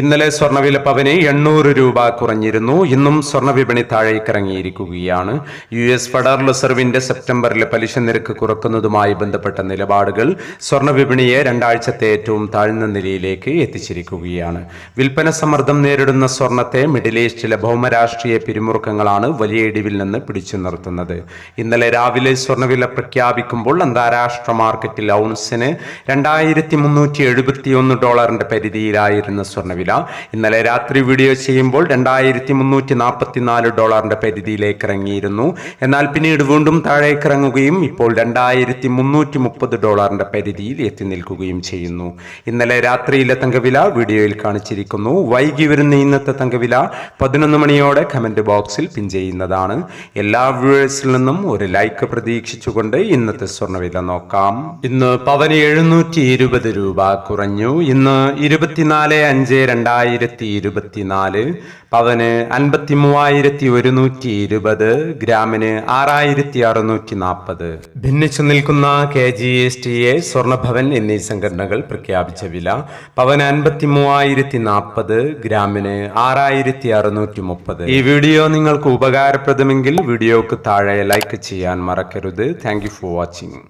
ഇന്നലെ സ്വർണവില പവന് എണ്ണൂറ് രൂപ കുറഞ്ഞിരുന്നു. ഇന്നും സ്വർണ വിപണി താഴേക്കിറങ്ങിയിരിക്കുകയാണ്. യു എസ് ഫെഡറൽ റിസർവിന്റെ സെപ്റ്റംബറിലെ പലിശ നിരക്ക് കുറക്കുന്നതുമായി ബന്ധപ്പെട്ട നിലപാടുകൾ സ്വർണ വിപണിയെ രണ്ടാഴ്ചത്തെ ഏറ്റവും താഴ്ന്ന നിലയിലേക്ക് എത്തിച്ചിരിക്കുകയാണ്. വിൽപ്പന സമ്മർദ്ദം നേരിടുന്ന സ്വർണത്തെ മിഡിൽ ഈസ്റ്റിലെ ഭൗമരാഷ്ട്രീയ പിരിമുറുക്കങ്ങളാണ് വലിയ ഇടിവിൽ നിന്ന് പിടിച്ചു നിർത്തുന്നത്. ഇന്നലെ രാവിലെ സ്വർണവില പ്രഖ്യാപിക്കുമ്പോൾ അന്താരാഷ്ട്ര മാർക്കറ്റിൽ ഔൺസിന് രണ്ടായിരത്തി മുന്നൂറ്റി എഴുപത്തിയൊന്ന് ഡോളറിന്റെ പരിധിയിലായിരുന്ന സ്വർണവില ഇന്നലെ രാത്രി വീഡിയോ ചെയ്യുമ്പോൾ രണ്ടായിരത്തി മുന്നൂറ്റി നാൽപ്പത്തി നാല് ഡോളറിന്റെ പരിധിയിലേക്ക് ഇറങ്ങിയിരുന്നു എന്നാൽ പിന്നീട് വീണ്ടും താഴേക്ക് ഇറങ്ങുകയും ഇപ്പോൾ രണ്ടായിരത്തി മുന്നൂറ്റി മുപ്പത് ഡോളറിന്റെ പരിധിയിൽ എത്തി നിൽക്കുകയും ചെയ്യുന്നു. ഇന്നലെ രാത്രിയിലെ തങ്കവില വീഡിയോയിൽ കാണിച്ചിരിക്കുന്നു. വൈകി വരുന്ന ഇന്നത്തെ തങ്കവില പതിനൊന്ന് മണിയോടെ കമന്റ് ബോക്സിൽ പിൻ ചെയ്യുന്നതാണ്. എല്ലാ വ്യൂവേഴ്സിൽ നിന്നും ഒരു ലൈക്ക് പ്രതീക്ഷിച്ചുകൊണ്ട് ഇന്നത്തെ സ്വർണവില നോക്കാം. ഇന്ന് പവന് എഴുന്നൂറ്റി ഇരുപത് രൂപ കുറഞ്ഞു. ഇന്ന് ഇരുപത്തിനാല് അഞ്ച് രണ്ടായിരത്തി ഇരുപത്തിനാല് പവന് അൻപത്തി മൂവായിരത്തി ഒരുന്നൂറ്റി ഇരുപത് ഗ്രാമിന് ആറായിരത്തി അറുന്നൂറ്റി നാൽപ്പത്. ഭിന്നിച്ചു നിൽക്കുന്ന K G S T A Swarnabhavan എന്നീ സംഘടനകൾ പ്രഖ്യാപിച്ച വില പവന് അൻപത്തി മൂവായിരത്തി നാൽപ്പത് ഗ്രാമിന് ആറായിരത്തി അറുന്നൂറ്റി മുപ്പത്. ഈ വീഡിയോ നിങ്ങൾക്ക് ഉപകാരപ്രദമെങ്കിൽ വീഡിയോക്ക് താഴെ ലൈക്ക് ചെയ്യാൻ മറക്കരുത്. Thank for watching.